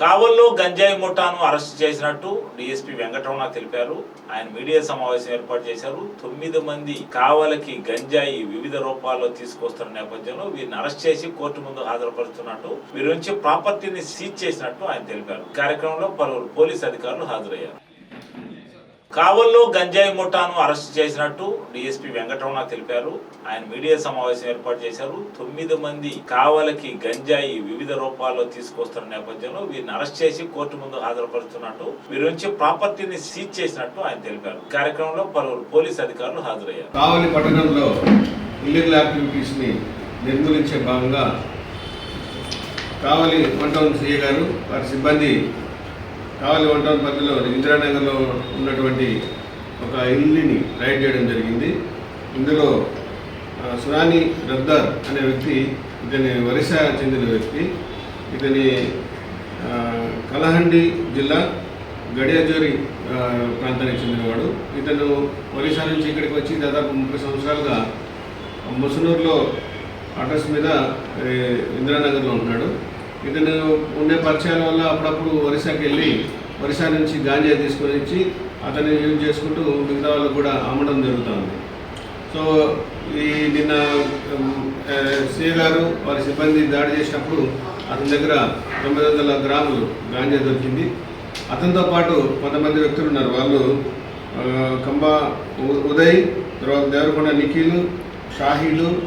కావల్లో గంజాయి ముఠాను అరెస్ట్ చేసినట్టు డీఎస్పీ వెంకటరమణ తెలిపారు. ఆయన మీడియా సమావేశం ఏర్పాటు చేశారు. తొమ్మిది మంది కావలకి గంజాయి వివిధ రూపాల్లో తీసుకొస్తున్న నేపథ్యంలో వీరిని అరెస్ట్ చేసి కోర్టు ముందు హాజరుపరుస్తున్నట్టు వీరి నుంచి ప్రాపర్టీని సీజ్ చేసినట్టు ఆయన తెలిపారు. కార్యక్రమంలో పలువురు పోలీస్ అధికారులు హాజరయ్యారు. కావల్లో గంజాయి ముఠాను అరెస్ట్ చేసినట్టు డీఎస్పీ వెంకటరమణ తెలిపారు. ఆయన మీడియా సమావేశం ఏర్పాటు చేశారు. తొమ్మిది మంది కావలకి గంజాయి వివిధ రూపాల్లో తీసుకొస్తున్న నేపథ్యంలో వీరిని అరెస్ట్ చేసి కోర్టు ముందు హాజరుపరుస్తున్నట్టు వీరి నుంచి ప్రాపర్టీని సీజ్ చేసినట్టు ఆయన తెలిపారు. కార్యక్రమంలో పలువురు పోలీస్ అధికారులు హాజరయ్యారు. కావలి పట్టణంలో ఇల్లీగల్ యాక్టివిటీస్ని నిర్మూలించే భాగంగా కావలి వన్ టౌన్ గారు వారి సిబ్బంది కావలి వన్ టౌన్ పరిధిలో ఇందిరానగర్లో ఉన్నటువంటి ఒక ఇల్లుని రైడ్ చేయడం జరిగింది. ఇందులో సునాని రద్దార్ రద్దర్ అనే వ్యక్తి ఇతని ఒరిస్సా చెందిన వ్యక్తి ఇతని కలహండి జిల్లా గడియాజోరి ప్రాంతానికి చెందినవాడు. ఇతను ఒరిస్సా నుంచి ఇక్కడికి వచ్చి దాదాపు ముప్పై సంవత్సరాలుగా ముసునూరులో అడ్రస్ మీద ఇందిరానగర్లో ఉంటున్నాడు ఇతను ఉండే పరిచయాల వల్ల అప్పుడప్పుడు ఒరిస్సాకి వెళ్ళి ఒరిస్సా నుంచి గాంజా తీసుకొని వచ్చి అతన్ని యూజ్ చేసుకుంటూ మిగతా వాళ్ళకు కూడా అమ్మడం జరుగుతుంది. సో ఈ నిన్న సీఏ గారు వారి సిబ్బంది దాడి చేసినప్పుడు అతని దగ్గర తొమ్మిది వందల గ్రాములు గాంజా దొరికింది. అతనితో పాటు కొంతమంది వ్యక్తులు ఉన్నారు. వాళ్ళు కంబా ఉ- ఉదయ్ తర్వాత దేవరకొండ నిఖిల్ షాహీలు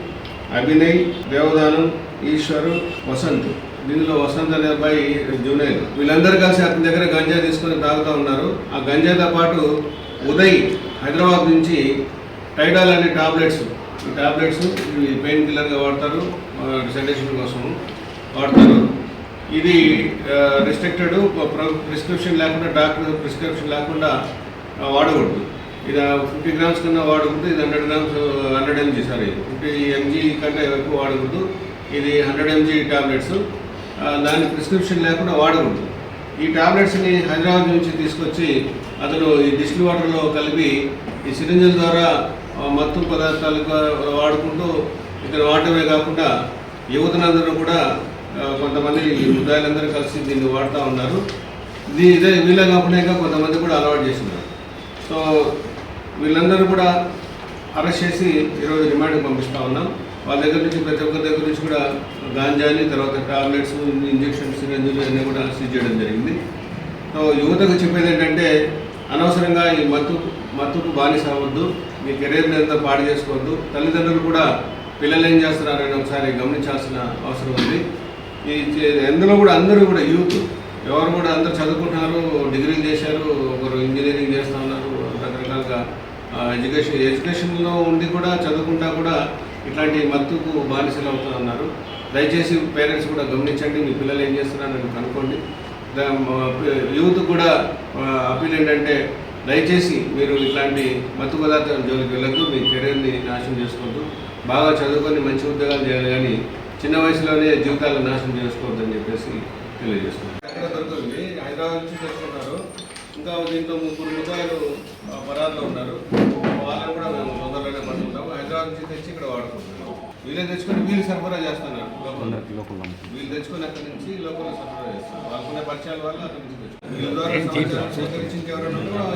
అభినయ్ దేవదానం ఈశ్వరు వసంత్. దీనిలో వసంత్ అనే అబ్బాయి జూనియర్. వీళ్ళందరూ కలిసి అతని దగ్గర గంజా తీసుకొని తాగుతూ ఉన్నారు. ఆ గంజాతో పాటు ఉదయ్ హైదరాబాద్ నుంచి టైడాల్ అనే టాబ్లెట్స్ ఈ టాబ్లెట్స్ ఇవి పెయిన్ కిల్లర్గా వాడతారు. సెడేషన్ కోసం వాడతారు. ఇది రిస్ట్రిక్టెడ్ ప్రిస్క్రిప్షన్ లేకుండా డాక్టర్ ప్రిస్క్రిప్షన్ లేకుండా వాడకూడదు. ఇది ఫిఫ్టీ గ్రామ్స్ కన్నా వాడకూడదు. ఇది hundred grams hundred mg sorry. Fifty mg కంటే ఎక్కువ వాడకూడదు. ఇది హండ్రెడ్ ఎంజీ టాబ్లెట్స్. దాని ప్రిస్క్రిప్షన్ లేకుండా వాడకూడదు. ఈ టాబ్లెట్స్ని హైదరాబాద్ నుంచి తీసుకొచ్చి అతను ఈ డిస్టిల్ వాటర్లో కలిపి ఈ సిరింజల ద్వారా మత్తు పదార్థాలు వాడుకుంటూ ఇక్కడ వాడటమే కాకుండా యువతనందరూ కూడా కొంతమంది ఈ ముద్దాయిలందరూ కలిసి దీన్ని వాడుతూ ఉన్నారు. ఇది ఇదే వీళ్ళ కాకుండా కొంతమంది కూడా అలవాటు చేస్తున్నారు. సో వీళ్ళందరూ కూడా అరెస్ట్ చేసి ఈరోజు రిమాండ్కి పంపిస్తూ ఉన్నాం. వాళ్ళ దగ్గర నుంచి ప్రతి ఒక్కరి దగ్గర నుంచి కూడా గాంజాని తర్వాత టాబ్లెట్స్ ఇంజెక్షన్స్ సిరంజులు అన్నీ కూడా సీజ్ చేయడం జరిగింది. సో యువతకు చెప్పేది ఏంటంటే అనవసరంగా ఈ మత్తు మత్తుకు బానిస అవ్వద్దు మీ కెరీర్ని అంతా పాడు చేసుకోవద్దు. తల్లిదండ్రులు కూడా పిల్లలు ఏం చేస్తున్నారని ఒకసారి గమనించాల్సిన అవసరం ఉంది. ఈ చే- కూడా అందరూ కూడా యూత్ ఎవరు కూడా అందరూ చదువుకుంటున్నారు డిగ్రీలు చేశారు ఒకరు ఇంజనీరింగ్ చేస్తూ ఉన్నారు రకరకాలుగా ఎడ్యుకేషన్ ఎడ్యుకేషన్లో ఉండి కూడా చదువుకుంటా కూడా ఇట్లాంటి మత్తుకు బానిసలు అవుతూ అన్నారు దయచేసి పేరెంట్స్ కూడా గమనించండి మీ పిల్లలు ఏం చేస్తున్నారని కనుక్కోండి. యూత్ కూడా అప్పీల్ ఏంటంటే దయచేసి మీరు ఇట్లాంటి మత్తు పదార్థాల జోలికి వెళ్ళద్దు మీ కెరీర్ని నాశనం చేసుకోవద్దు. బాగా చదువుకొని మంచి ఉద్యోగాలు చేయాలి కానీ చిన్న వయసులోనే జీవితాలను నాశనం చేసుకోవద్దని చెప్పేసి తెలియజేస్తున్నారు. దొరుకుతుంది హైదరాబాద్ నుంచి తెచ్చుకున్నారు ఇంకా దీంట్లో ముగ్గురు ముద్దాయిలు పరాల్లో ఉన్నారు. వాళ్ళని కూడా మేము తొందరలోనే పట్టుకుంటాం హైదరాబాద్ నుంచి వీళ్ళే తెచ్చుకొని వీళ్ళు సరఫరా చేస్తున్నారు లోపల. వీళ్ళు తెచ్చుకొని అక్కడి నుంచి లోపల సరఫరా చేస్తారు వాళ్ళకున్న పరిచయాల వల్ల అక్కడి నుంచి తెచ్చుకుంటారు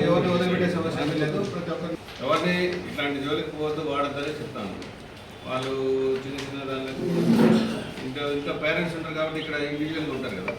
ఎవరిని వదిలిపెట్టే సమస్య లేదు. ప్రతి ఒక్కరు ఎవరిని ఇట్లాంటి జోలికి పోవద్దు వాడద్దని చెప్తాను. వాళ్ళు చిన్న చిన్న దానికి ఇంకా ఇంకా పేరెంట్స్ ఉంటారు కాబట్టి ఇక్కడ ఇండివిజువల్గా ఉంటారు కదా.